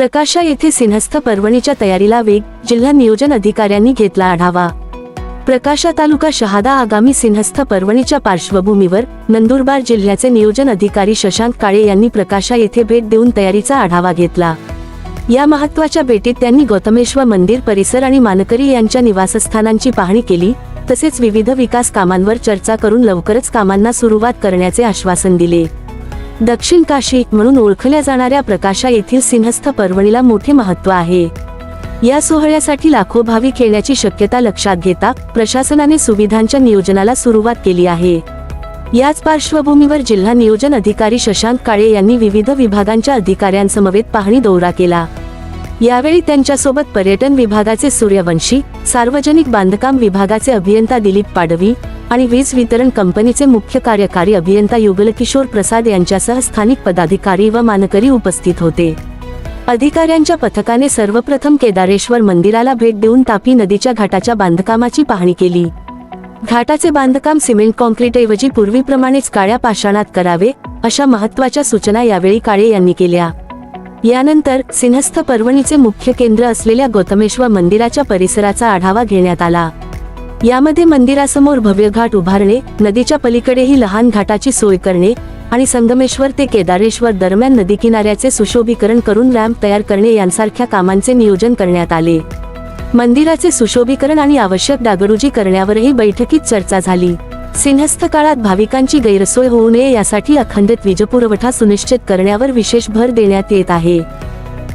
प्रकाशा येथे सिंहस्थ पर्वणीच्या तयारीला वेग जिल्हा नियोजन अधिकाऱ्यांनी घेतला आढावा. प्रकाशा तालुका शहादा आगामी सिंहस्थ पर्वणीच्या पार्श्वभूमीवर नंदुरबार जिल्ह्याचे नियोजन अधिकारी शशांक काळे यांनी प्रकाशा येथे भेट देऊन तयारीचा आढावा घेतला. या महत्त्वाच्या भेटीत त्यांनी गौतमेश्वर मंदिर परिसर आणि मानकरी यांच्या निवासस्थानांची पाहणी केली तसेच विविध विकास कामांवर चर्चा करून लवकरच कामांना सुरुवात करण्याचे आश्वासन दिले. दक्षिण काशी म्हणून ओळखल्या जाणाऱ्या प्रकाशा येथील सिंहस्थ पर्वणीला मोठे महत्त्व आहे. या सोहळ्यासाठी लाखो भाविक येण्याची शक्यता लक्षात घेता प्रशासनाने सुविधांच्या नियोजनाला सुरुवात केली आहे. याच पार्श्वभूमीवर जिल्हा नियोजन अधिकारी शशांक काळे यांनी विविध विभागांच्या अधिकाऱ्यांसमवेत पाहणी दौरा केला. यावेळी त्यांच्यासोबत पर्यटन विभागाचे सूर्यवंशी सार्वजनिक बांधकाम विभागाचे अभियंता दिलीप पाडवी आणि वीज वितरण कंपनीचे मुख्य कार्यकारी अभियंता युगलकिशोर प्रसाद यांच्यासह स्थानिक पदाधिकारी व मानकरी उपस्थित होते. अधिकाऱ्यांच्या पथकाने सर्वप्रथम केदारेश्वर मंदिराला भेट देऊन तापी नदीच्या घाटाच्या बांधकामाची पाहणी केली. घाटाचे बांधकाम सिमेंट कॉन्क्रीटऐवजी पूर्वीप्रमाणेच काळ्या पाषाणात करावे अशा महत्त्वाच्या सूचना यावेळी काळे यांनी केल्या. यानंतर सिंहस्थ पर्वणीचे मुख्य केंद्र असलेल्या गौतमेश्वर मंदिराच्या परिसराचा आढावा घेण्यात आला. यामध्ये मंदिरासमोर भव्य घाट उभारणे नदीच्या पलीकडेही लहान घाटाची सोय करणे आणि संगमेश्वर ते केदारेश्वर दरम्यान नदी किनाऱ्याचे सुशोभीकरण करून रॅम्प तयार करणे यांसारख्या कामांचे नियोजन करण्यात आले. मंदिराचे सुशोभीकरण आणि आवश्यक डागडुजी करण्यावरही बैठकीत चर्चा झाली. सिंहस्थ काळात भाविकांची गैरसोय होऊ नये यासाठी अखंडित वीजपुरवठा सुनिश्चित करण्यावर विशेष भर देण्यात येत आहे.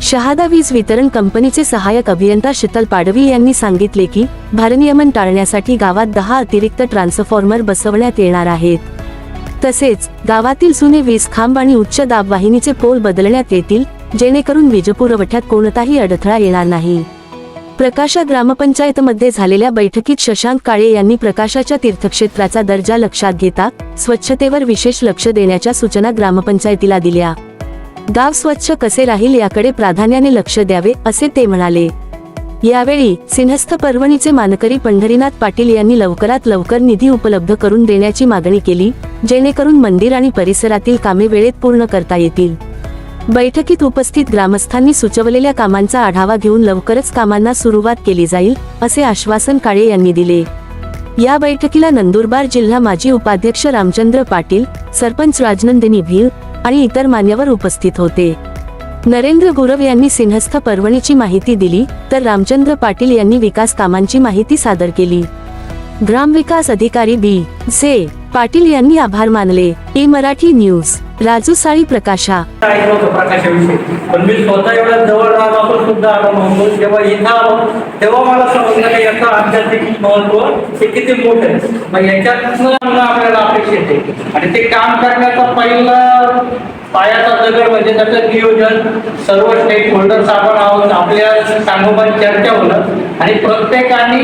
शहादा वीज वितरण कंपनीचे सहाय्यक अभियंता शीतल पाडवी यांनी सांगितले की भारनियमन टाळण्यासाठी गावात दहा अतिरिक्त ट्रान्सफॉर्मर बसवण्यात येणार आहेत. तसेच गावातील जुने वीज खांब आणि उच्च दाब वाहिनीचे पोल बदलण्यात येतील जेणेकरून वीजपुरवठ्यात कोणताही अडथळा येणार नाही. प्रकाशा ग्रामपंचायतमध्ये झालेल्या बैठकीत शशांक काळे यांनी प्रकाशाच्या तीर्थक्षेत्राचा दर्जा लक्षात घेता स्वच्छतेवर विशेष लक्ष देण्याच्या सूचना ग्रामपंचायतीला दिल्या. गाव स्वच्छ कसे राहील याकडे प्राधान्याने लक्ष द्यावे असे ते म्हणाले. यावेळी सिंहस्थ पर्वणीचे मानकरी पंढरीनाथ पाटील यांनी लवकरात लवकर निधी उपलब्ध करून देण्याची मागणी केली जेणेकरून मंदिर आणि परिसरातील कामे वेळेत पूर्ण करता येतील. बैठकीत उपस्थित ग्रामस्थांनी सुचवलेल्या कामांचा आढावा घेऊन लवकरच कामांना सुरुवात केली जाईल असे आश्वासन काळे यांनी दिले. या बैठकीला नंदुरबार जिल्हा माजी उपाध्यक्ष रामचंद्र पाटील सरपंच राजनंदिनी भील आणि इतर मान्यवर उपस्थित होते. नरेंद्र गुरव यांनी सिंहस्थ पर्वणीची माहिती दिली तर रामचंद्र पाटील यांनी विकास कामांची माहिती सादर केली. ग्रामविकास अधिकारी बी. से. पाटील यांनी आभार मानले. ए मराठी न्यूज राजू साळी प्रकाशा. प्रकाशाविषयी? पण मी स्वतः एवढ्या जवळ राहून सुद्धा आलो जेव्हा इथं आलो तेव्हा मला समजलं की याचं आध्यात्मिक महत्त्व हे किती मोठं आहे. मग याच्यातनं आपल्याला अपेक्षित आहे. आणि ते काम करण्याचा पहिला पायाचा दगड म्हणजे त्याचं नियोजन सर्व स्टेक होल्डर्स आपण आहोत आपल्या सांगोपात चर्चा होणं. आणि प्रत्येकाने